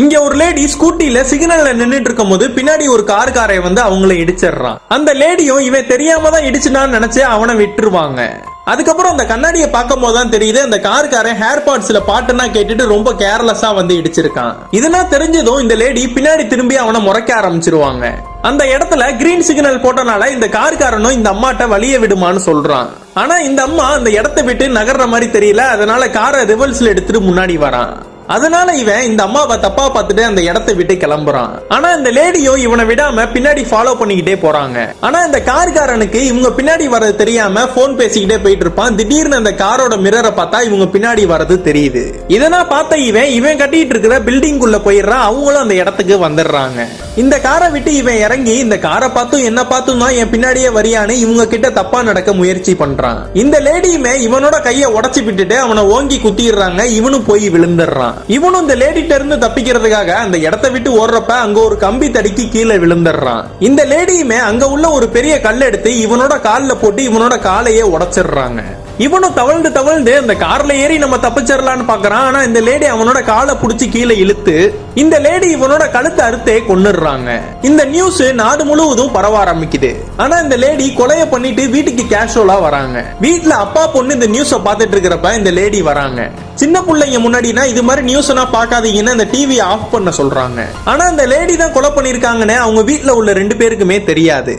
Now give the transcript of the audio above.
இங்க ஒரு லேடி ஸ்கூட்டில சிக்னல்ல நின்னுட்டு இருக்கும்போது பின்னாடி ஒரு கார்காரை வந்து அவங்கள இடிச்சிடுறான். அந்த லேடியும் இவன் தெரியாம தான் இடிச்சுனான்னு நினைச்சு அவனை விட்டுருவாங்க. அதுக்கப்புறம் அந்த கண்ணாடியை பார்க்கும் போது தான் தெரியுது அந்த காருக்காரன் ஹேர் பாட்ஸ்ல பாட்டுனா கேட்டுட்டு ரொம்ப கேர்லெஸ்ஸா வந்து இடிச்சிருக்கான். இதெல்லாம் தெரிஞ்சதும் இந்த லேடி பின்னாடி திரும்பி அவனை முறைக்க ஆரம்பிச்சிருவாங்க. அந்த இடத்துல கிரீன் சிக்னல் போட்டனால இந்த காருக்காரனும் இந்த அம்மாட்ட வழிய விடுமான்னு சொல்றான். ஆனா இந்த அம்மா அந்த இடத்த விட்டு நகர்ற மாதிரி தெரியல அதனால காரை ரிவல்ஸ்ல எடுத்துட்டு முன்னாடி வரான். அதனால இவன் இந்த அம்மாவை தப்பா பார்த்துட்டு அந்த இடத்தை விட்டு கிளம்புறான். ஆனா இந்த லேடியோ இவனை விடாம பின்னாடி ஃபாலோ பண்ணிக்கிட்டே போறாங்க. ஆனா இந்த கார்காரனுக்கு இவங்க பின்னாடி வர்றது தெரியாம போன் பேசிக்கிட்டே போயிட்டு இருப்பான். திடீர்னு அந்த காரோட மிரரை பார்த்தா இவங்க பின்னாடி வர்றது தெரியுது. இதெல்லாம் பார்த்த இவன் இவன் கட்டிட்டு இருக்கிற பில்டிங் குள்ள போயிடுறான். அவங்களும் அந்த இடத்துக்கு வந்துடுறாங்க. இந்த காரை விட்டு இவன் இறங்கி இந்த காரை பார்த்தும் என்ன பார்த்தும் தான் என் பின்னாடியே வரியான்னு இவங்க கிட்ட தப்பா நடக்க முயற்சி பண்றான். இந்த லேடியுமே இவனோட கையை உடைச்சு விட்டுட்டு அவனை ஓங்கி குத்திடுறாங்க. இவனும் போய் விழுந்துடுறான். இவனும் இந்த லேடிட்ட இருந்து தப்பிக்கிறதுக்காக அந்த இடத்த விட்டு ஓடுறப்ப அங்க ஒரு கம்பி தடிக்கு கீழே விழுந்துடுறான். இந்த லேடியுமே அங்க உள்ள ஒரு பெரிய கல் எடுத்து இவனோட கால்ல போட்டு இவனோட காலையே உடைச்சிடுறாங்க. இவனும் தவழ்ந்து தவழ்ந்து அந்த கார்ல ஏறி நம்ம தப்பிச்சிடலான்னு பாக்குறான். ஆனா இந்த லேடி அவனோட காலை புடிச்சு கீழே இழுத்து இந்த லேடி இவனோட கழுத்தை அறுத்தே கொன்னுடுறாங்க. இந்த நியூஸ் நாடு முழுவதும் பரவ ஆரம்பிக்குது. ஆனா இந்த லேடி கொலைய பண்ணிட்டு வீட்டுக்கு கேஷுவலா வராங்க. வீட்டுல அப்பா பொண்ணு இந்த நியூஸ பாத்துட்டு இருக்கிறப்ப இந்த லேடி வராங்க. சின்ன பிள்ளைங்க முன்னாடினா இது மாதிரி நியூஸ் எல்லாம் பார்க்காதீங்கன்னு அந்த டிவி ஆஃப் பண்ண சொல்றாங்க. ஆனா இந்த லேடி தான் கொலை பண்ணிருக்காங்கன்னு அவங்க வீட்டுல உள்ள ரெண்டு பேருக்குமே தெரியாது.